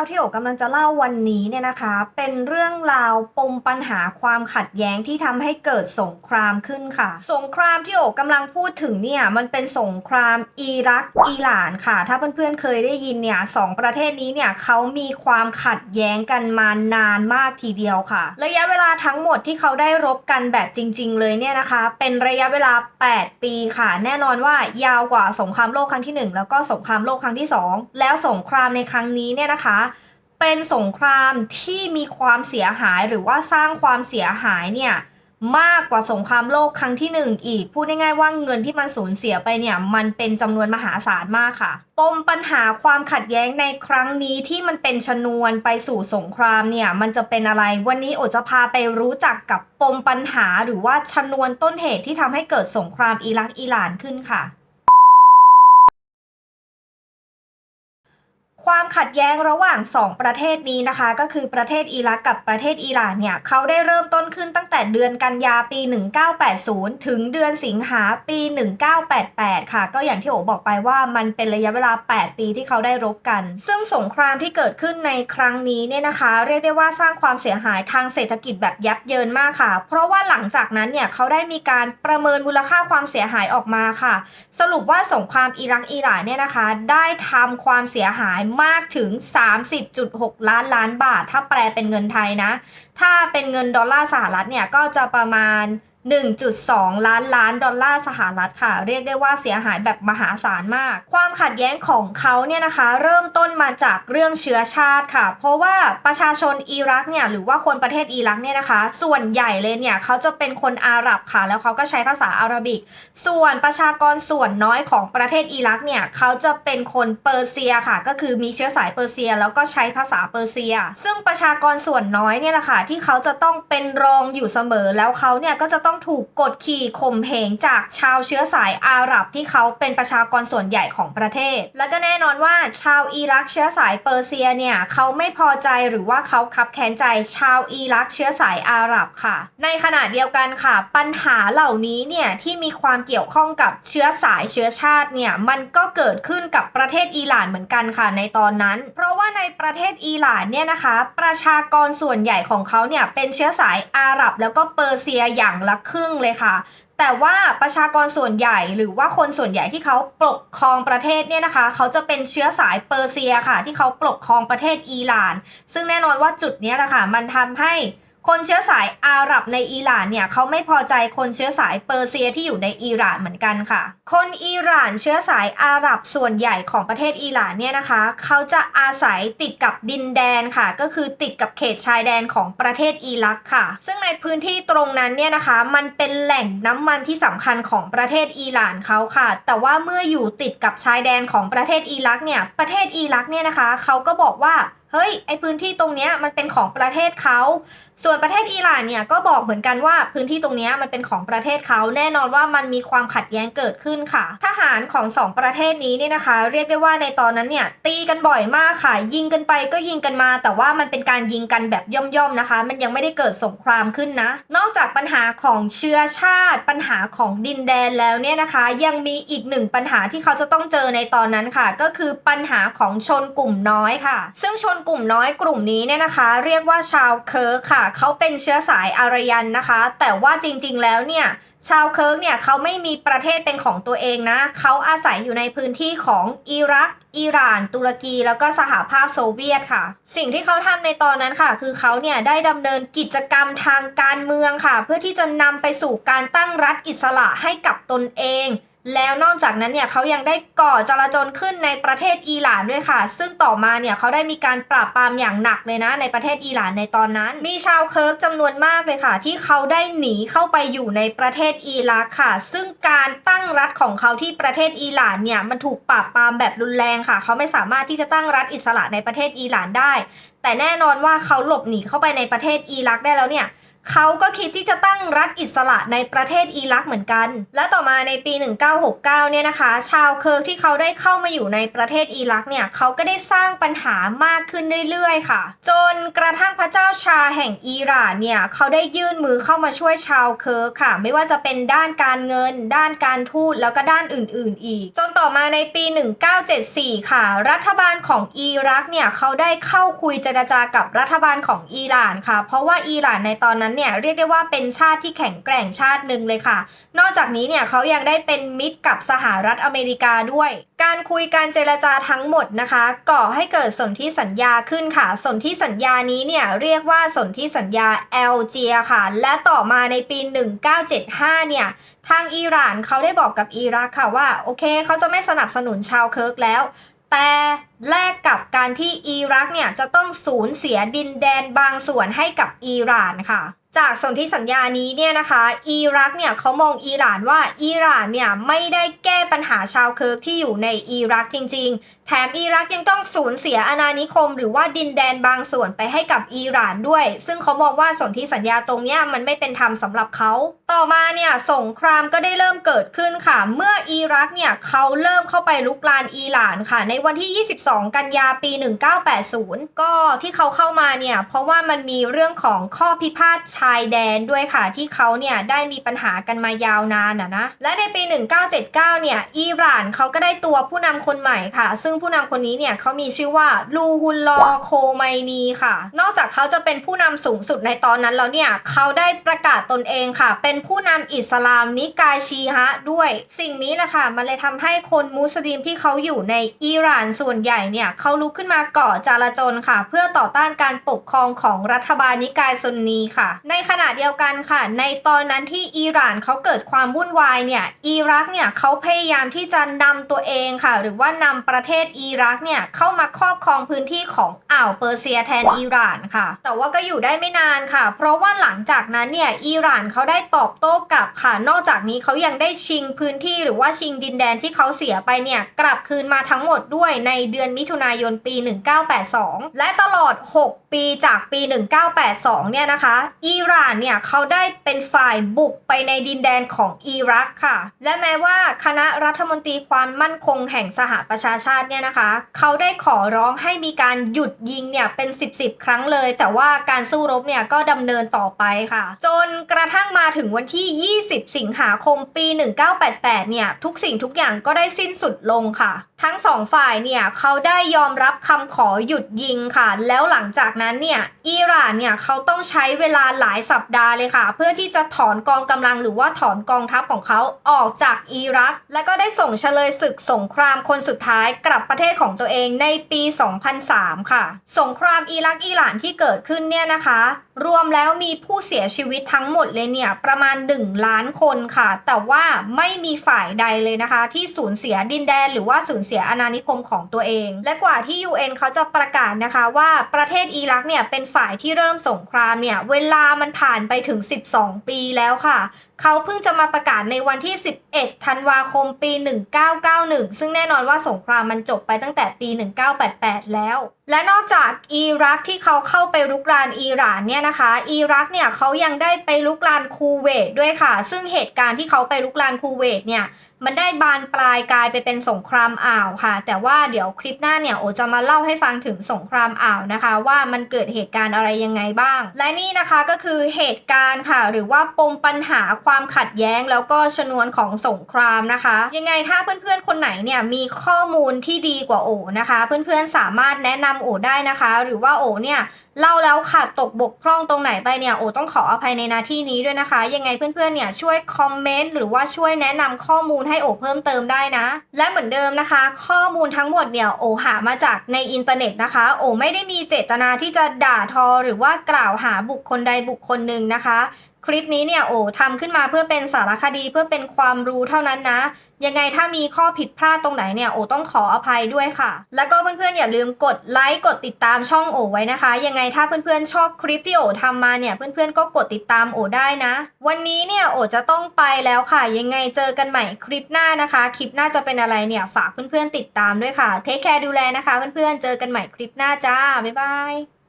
าวที่โอกำลังจะเล่าวันนี้เนี่ยนะคะ เป็นเรื่องราวปมปัญหาความขัดแย้งที่ทำให้เกิดสงครามขึ้นค่ะ สงครามที่โอกำลังพูดถึงเนี่ยมันเป็นสงครามอิรักอิหร่านค่ะ ถ้าเพื่อนๆเคยได้ยินเนี่ยสองประเทศนี้เนี่ยเขามีความขัดแย้งกันมานานมากทีเดียวค่ะ ระยะเวลาทั้งหมดที่เขาได้รบกันแบบจริง ๆ เลยเนี่ยนะคะ เป็นระยะเวลา 8 ปีค่ะ แน่นอนว่ายาวกว่าสงครามโลกครั้งที่หนึ่งแล้วก็สงครามโลกครั้งที่สองแล้วสงครามในครั้งนี้เนี่ยนะคะ เป็นสงครามที่มีความเสียหายหรือว่าสร้างความเสียหายเนี่ยมากกว่าสงครามโลกครั้งที่หนึ่งอีก พูดง่ายๆว่าเงินที่มันสูญเสียไปเนี่ย มันเป็นจำนวนมหาศาลมากค่ะ ปมปัญหาความขัดแย้งในครั้งนี้ที่มันเป็นชนวนไปสู่สงครามเนี่ย มันจะเป็นอะไร วันนี้โอจะพาไปรู้จักกับปมปัญหาหรือว่าชนวนต้นเหตุที่ทำให้เกิดสงครามอิรักอิหร่านขึ้นค่ะ ความขัดแย้งระหว่าง 2 ประเทศนี้นะคะ ก็คือประเทศอิรักกับประเทศอิหร่านเนี่ยเขาได้เริ่มต้นขึ้นตั้งแต่เดือนกันยาปี 1980 ถึงเดือนสิงหาปี 1988 ค่ะ ก็อย่างที่โอบอกไปว่ามันเป็นระยะเวลา 8 ปีที่เขาได้รบกัน ซึ่งสงครามที่เกิดขึ้นในครั้งนี้เนี่ยนะคะ เรียกได้ว่าสร้างความเสียหายทางเศรษฐกิจแบบยับเยินมากค่ะ เพราะว่าหลังจากนั้นเนี่ยเขาได้มีการประเมินมูลค่าความเสียหายออกมาค่ะ สรุปว่าสงครามอิรักอิหร่านเนี่ยนะคะ ได้ทำความเสียหายมากถึง 30.6 ล้านล้านบาท ถ้าแปลเป็นเงินไทยนะ ถ้าเป็นเงินดอลลาร์สหรัฐเนี่ย ก็จะประมาณ 1.2 ล้านล้านดอลลาร์สหรัฐค่ะ เรียกได้ว่าเสียหายแบบมหาศาลมาก ความขัดแย้งของเขาเนี่ยนะคะ เริ่มต้นมาจากเรื่องเชื้อชาติค่ะ เพราะว่าประชาชนอิรักเนี่ยหรือว่าคนประเทศอิรักเนี่ยนะคะ ส่วนใหญ่เลยเนี่ยเขาจะเป็นคนอาหรับค่ะ แล้วเขาก็ใช้ภาษาอาหรับิก ส่วนประชากรส่วนน้อยของประเทศอิรักเนี่ยเขาจะเป็นคนเปอร์เซียค่ะ ก็คือมีเชื้อสายเปอร์เซีย แล้วก็ใช้ภาษาเปอร์เซีย ซึ่งประชากรส่วนน้อยเนี่ยแหละค่ะที่เขาจะต้องเป็นรองอยู่เสมอแล้วเขาเนี่ยก็จะต้อง้องถูกกดขี่ข่มเหงจากชาวเชื้อสายอาหรับที่เขาเป็นประชากรส่วนใหญ่ของประเทศ แล้วก็แน่นอนว่าชาวอิรักเชื้อสายเปอร์เซียเนี่ยเขาไม่พอใจหรือว่าเขาคับแค้นใจชาวอิรักเชื้อสายอาหรับค่ะ ในขณะเดียวกันค่ะ ปัญหาเหล่านี้เนี่ยที่มีความเกี่ยวข้องกับเชื้อสายเชื้อชาติเนี่ยมันก็เกิดขึ้นกับประเทศอิหร่านเหมือนกันค่ะในตอนนั้น เพราะว่าในประเทศอิหร่านเนี่ยนะคะ ประชากรส่วนใหญ่ของเขาเนี่ยเป็นเชื้อสายอาหรับแล้วก็เปอร์เซียอย่างละครึ่งเลยค่ะ แต่ว่าประชากรส่วนใหญ่หรือว่าคนส่วนใหญ่ที่เขาปกครองประเทศเนี่ยนะคะ เขาจะเป็นเชื้อสายเปอร์เซียค่ะ ที่เขาปกครองประเทศอิหร่าน ซึ่งแน่นอนว่าจุดนี้แหละค่ะมันทำให้ คนเชื้อสายอาหรับในอิหร่านเนี่ยเขาไม่พอใจคนเชื้อสายเปอร์เซียที่อยู่ในอิหร่านเหมือนกันค่ะ คนอิหร่านเชื้อสายอาหรับส่วนใหญ่ของประเทศอิหร่านเนี่ยนะคะเขาจะอาศัยติดกับดินแดนค่ะ ก็คือติดกับเขตชายแดนของประเทศอิรักค่ะ ซึ่งในพื้นที่ตรงนั้นเนี่ยนะคะ มันเป็นแหล่งน้ำมันที่สำคัญของประเทศอิหร่านเขาค่ะ แต่ว่าเมื่ออยู่ติดกับชายแดนของประเทศอิรักเนี่ยประเทศอิรักเนี่ยนะคะเขาก็บอกว่า เฮ้ยไอพื้นที่ตรงเนี้ยมันเป็นของประเทศเขาส่วนประเทศอิหร่านเนี่ยก็บอกเหมือนกันว่าพื้นที่ตรงเนี้ยมันเป็นของประเทศเขาแน่นอนว่ามันมีความขัดแย้งเกิดขึ้นค่ะ ทหารของสองประเทศนี้เนี่ยนะคะ เรียกได้ว่าในตอนนั้นเนี่ยตีกันบ่อยมากค่ะ ยิงกันไปก็ยิงกันมา แต่ว่ามันเป็นการยิงกันแบบย่อมๆนะคะ มันยังไม่ได้เกิดสงครามขึ้นนะ นอกจากปัญหาของเชื้อชาติ ปัญหาของดินแดนแล้วเนี่ยนะคะ ยังมีอีกหนึ่งปัญหาที่เขาจะต้องเจอในตอนนั้นค่ะ ก็คือปัญหาของชนกลุ่มน้อยค่ะ ซึ่งชนกลุ่มน้อยกลุ่มนี้เนี่ยนะคะ เรียกว่าชาวเคิร์กค่ะ เขาเป็นเชื้อสายอารยันนะคะ แต่ว่าจริงๆแล้วเนี่ยชาวเคิร์กเนี่ยเขาไม่มีประเทศเป็นของตัวเองนะ เขาอาศัยอยู่ในพื้นที่ของอิรัก อิหร่าน ตุรกี แล้วก็สหภาพโซเวียตค่ะ สิ่งที่เขาทำในตอนนั้นค่ะ คือเขาเนี่ยได้ดำเนินกิจกรรมทางการเมืองค่ะ เพื่อที่จะนำไปสู่การตั้งรัฐอิสระให้กับตนเอง แล้วนอกจากนั้นเนี่ยเขายังได้ก่อจลาจลขึ้นในประเทศอิหร่านด้วยค่ะ ซึ่งต่อมาเนี่ยเขาได้มีการปราบปรามอย่างหนักเลยนะ ในประเทศอิหร่านในตอนนั้น มีชาวเคิร์กจำนวนมากเลยค่ะ ที่เขาได้หนีเข้าไปอยู่ในประเทศอิรักค่ะ ซึ่งการตั้งรัฐของเขาที่ประเทศอิหร่านเนี่ยมันถูกปราบปรามแบบรุนแรงค่ะ เขาไม่สามารถที่จะตั้งรัฐอิสระในประเทศอิหร่านได้ แต่แน่นอนว่าเขาหลบหนีเข้าไปในประเทศอิรักได้แล้วเนี่ย เขาก็คิดที่จะตั้งรัฐอิสระในประเทศอิรักเหมือนกัน และต่อมาในปี 1969 เนี่ยนะคะ ชาวเคิร์กที่เขาได้เข้ามาอยู่ในประเทศอิรักเนี่ยเขาก็ได้สร้างปัญหามากขึ้นเรื่อยๆ ค่ะ จนกระทั่งพระเจ้าชาแห่งอิหร่านเนี่ยเขาได้ยื่นมือเข้ามาช่วยชาวเคิร์กค่ะ ไม่ว่าจะเป็นด้านการเงิน ด้านการทูตแล้วก็ด้านอื่น ๆ อีก จนต่อมาในปี 1974 ค่ะ รัฐบาลของอิรักเนี่ยเขาได้เข้าคุยเจรจากับรัฐบาลของอิหร่านค่ะ เพราะว่าอิหร่านในตอนนั้นเนี่ยเรียกได้ว่าเป็นชาติที่แข็งแกร่งชาติหนึ่งเลยค่ะ นอกจากนี้เนี่ยเขายังได้เป็นมิตรกับสหรัฐอเมริกาด้วย การคุยการเจรจาทั้งหมดนะคะ ก่อให้เกิดสนธิสัญญาขึ้นค่ะ สนธิสัญญานี้เนี่ยเรียกว่าสนธิสัญญาแอลเจียค่ะ และต่อมาในปี 1975 เนี่ยทางอิหร่านเขาได้บอกกับอิรักค่ะว่าโอเคเขาจะไม่สนับสนุนชาวเคิร์กแล้วแต่แลกกับการที่อิรักเนี่ยจะต้องสูญเสียดินแดนบางส่วนให้กับอิหร่านค่ะ จากสนธิสัญญานี้เนี่ยนะคะอิรักเนี่ยเขามองอิหร่านว่าอิหร่านเนี่ยไม่ได้แก้ปัญหาชาวเคิร์กที่อยู่ในอิรักจริง ๆ แถมอิรักยังต้องสูญเสียอาณานิคม หรือว่าดินแดนบางส่วนไปให้กับอิหร่านด้วย ซึ่งเขามองว่าสนธิสัญญาตรงเนี้ยมันไม่เป็นธรรมสำหรับเขา ต่อมาเนี่ยสงครามก็ได้เริ่มเกิดขึ้นค่ะ เมื่ออิรักเนี่ยเขาเริ่มเข้าไปลุกลานอิหร่านค่ะ ในวันที่ 22 กันยาปี 1980 ก็ที่เขาเข้ามาเนี่ยเพราะว่ามันมีเรื่องของข้อพิพาทชายแดนด้วยค่ะ ที่เขาเนี่ยได้มีปัญหากันมายาวนานอะนะและในปี 1979 เนี่ยอิหร่านเขาก็ได้ตัวผู้นำคนใหม่ค่ะ ซึ่งผู้นำคนนี้เนี่ยเขามีชื่อว่าลูฮุลลอโคไมนีค่ะ นอกจากเขาจะเป็นผู้นำสูงสุดในตอนนั้นแล้วเนี่ยเขาได้ประกาศตนเองค่ะ เป็นผู้นำอิสลามนิกายชีฮะด้วย สิ่งนี้แหละค่ะมันเลยทำให้คนมุสลิมที่เขาอยู่ในอิหร่านส่วนใหญ่เนี่ยเขาลุกขึ้นมาก่อจลาจลค่ะ เพื่อต่อต้านการปกครองของรัฐบาลนิกายซุนนีค่ะในขณะเดียวกันค่ะ ในตอนนั้นที่อิหร่านเขาเกิดความวุ่นวายเนี่ยอิรักเนี่ยเขาพยายามที่จะนำตัวเองค่ะ หรือว่านำประเทศอิรักเนี่ยเข้ามาครอบครองพื้นที่ของอ่าวเปอร์เซียแทนอิหร่านค่ะ แต่ว่าก็อยู่ได้ไม่นานค่ะ เพราะว่าหลังจากนั้นเนี่ยอิหร่านเขาได้ตอบโต้กลับค่ะ นอกจากนี้เขายังได้ชิงพื้นที่หรือว่าชิงดินแดนที่เขาเสียไปเนี่ยกลับคืนมาทั้งหมดด้วยในเดือนมิถุนายนปี 1982 และตลอด 6 ปีจากปี 1982 เนี่ยนะคะอิหร่านเนี่ยเขาได้เป็นฝ่ายบุกไปในดินแดนของอิรักค่ะ และแม้ว่าคณะรัฐมนตรีความมั่นคงแห่งสหประชาชาติเนี่ยนะคะ เขาได้ขอร้องให้มีการหยุดยิงเนี่ยเป็น 10 10 ครั้งเลย แต่ว่าการสู้รบเนี่ยก็ดำเนินต่อไปค่ะ จนกระทั่งมาถึงวันที่ 20 สิงหาคมปี 1988 เนี่ยทุกสิ่งทุกอย่างก็ได้สิ้นสุดลงค่ะ ทั้งสองฝ่ายเนี่ยเขาได้ยอมรับคำขอหยุดยิงค่ะ แล้วหลังจากนั้นเนี่ยอิหร่านเนี่ยเขาต้องใช้เวลาหลายายสัปดาห์เลยค่ะ เพื่อที่จะถอนกองกำลังหรือว่าถอนกองทัพของเขาออกจากอิรัก และก็ได้ส่งเฉลยศึกสงครามคนสุดท้ายกลับประเทศของตัวเองในปี 2003 ค่ะ สงครามอิรักอิหร่านที่เกิดขึ้นเนี่ยนะคะ รวมแล้วมีผู้เสียชีวิตทั้งหมดเลยเนี่ย ประมาณ 1 ล้านคนค่ะ แต่ว่าไม่มีฝ่ายใดเลยนะคะ ที่สูญเสียดินแดน หรือว่าสูญเสียอาณานิคมของตัวเอง และกว่าที่ UN เขาจะประกาศนะคะว่าประเทศอิรักเนี่ยเป็นฝ่ายที่เริ่มสงครามเนี่ย เวลามันผ่านไปถึง 12 ปีแล้วค่ะ เขาเพิ่งจะมาประกาศในวันที่ 11 ธันวาคมปี 1991 ซึ่งแน่นอนว่าสงครามมันจบไปตั้งแต่ปี 1988 แล้ว และนอกจากอิรักที่เขาเข้าไปลุกรานอิหร่านเนี่ยนะคะ อิรักเนี่ยเขายังได้ไปลุกรานคูเวตด้วยค่ะ ซึ่งเหตุการณ์ที่เขาไปลุกรานคูเวตเนี่ย มันได้บานปลายกลายไปเป็นสงครามอ่าวค่ะ แต่ว่าเดี๋ยวคลิปหน้าเนี่ยโอจะมาเล่าให้ฟังถึงสงครามอ่าวนะคะ ว่ามันเกิดเหตุการณ์อะไรยังไงบ้าง และนี่นะคะก็คือเหตุการณ์ค่ะ หรือว่าปมปัญหาความขัดแย้งแล้วก็ชนวนของสงครามนะคะ ยังไงถ้าเพื่อนๆคนไหนเนี่ยมีข้อมูลที่ดีกว่าโอนะคะ เพื่อนๆสามารถแนะนำโอได้นะคะ หรือว่าโอเนี่ย เล่าแล้วขาดตกบกพร่องตรงไหนไปเนี่ยโอต้องขออภัยในหน้าที่นี้ด้วยนะคะ ยังไงเพื่อนๆเนี่ยช่วยคอมเมนต์หรือว่าช่วยแนะนำข้อมูลให้โอเพิ่มเติมได้นะ และเหมือนเดิมนะคะ ข้อมูลทั้งหมดเนี่ยโอหามาจากในอินเทอร์เน็ตนะคะ โอไม่ได้มีเจตนาที่จะด่าทอ หรือว่ากล่าวหาบุคคลใดบุคคลหนึ่งนะคะ คลิปนี้เนี่ยโอทำขึ้นมาเพื่อเป็นสารคดีเพื่อเป็นความรู้เท่านั้นนะ ยังไงถ้ามีข้อผิดพลาดตรงไหนเนี่ยโอต้องขออภัยด้วยค่ะ แล้วก็เพื่อนๆอย่าลืมกดไลค์กดติดตามช่องโอไว้นะคะ ยังไงถ้าเพื่อนๆชอบคลิปที่โอทำมาเนี่ยเพื่อนๆก็กดติดตามโอได้นะ วันนี้เนี่ยโอจะต้องไปแล้วค่ะ ยังไงเจอกันใหม่คลิปหน้านะคะ คลิปหน้าจะเป็นอะไรเนี่ยฝากเพื่อนๆติดตามด้วยค่ะเทคแคร์ดูแลนะคะ เพื่อนๆเจอกันใหม่คลิปหน้าจ้าบ๊ายบาย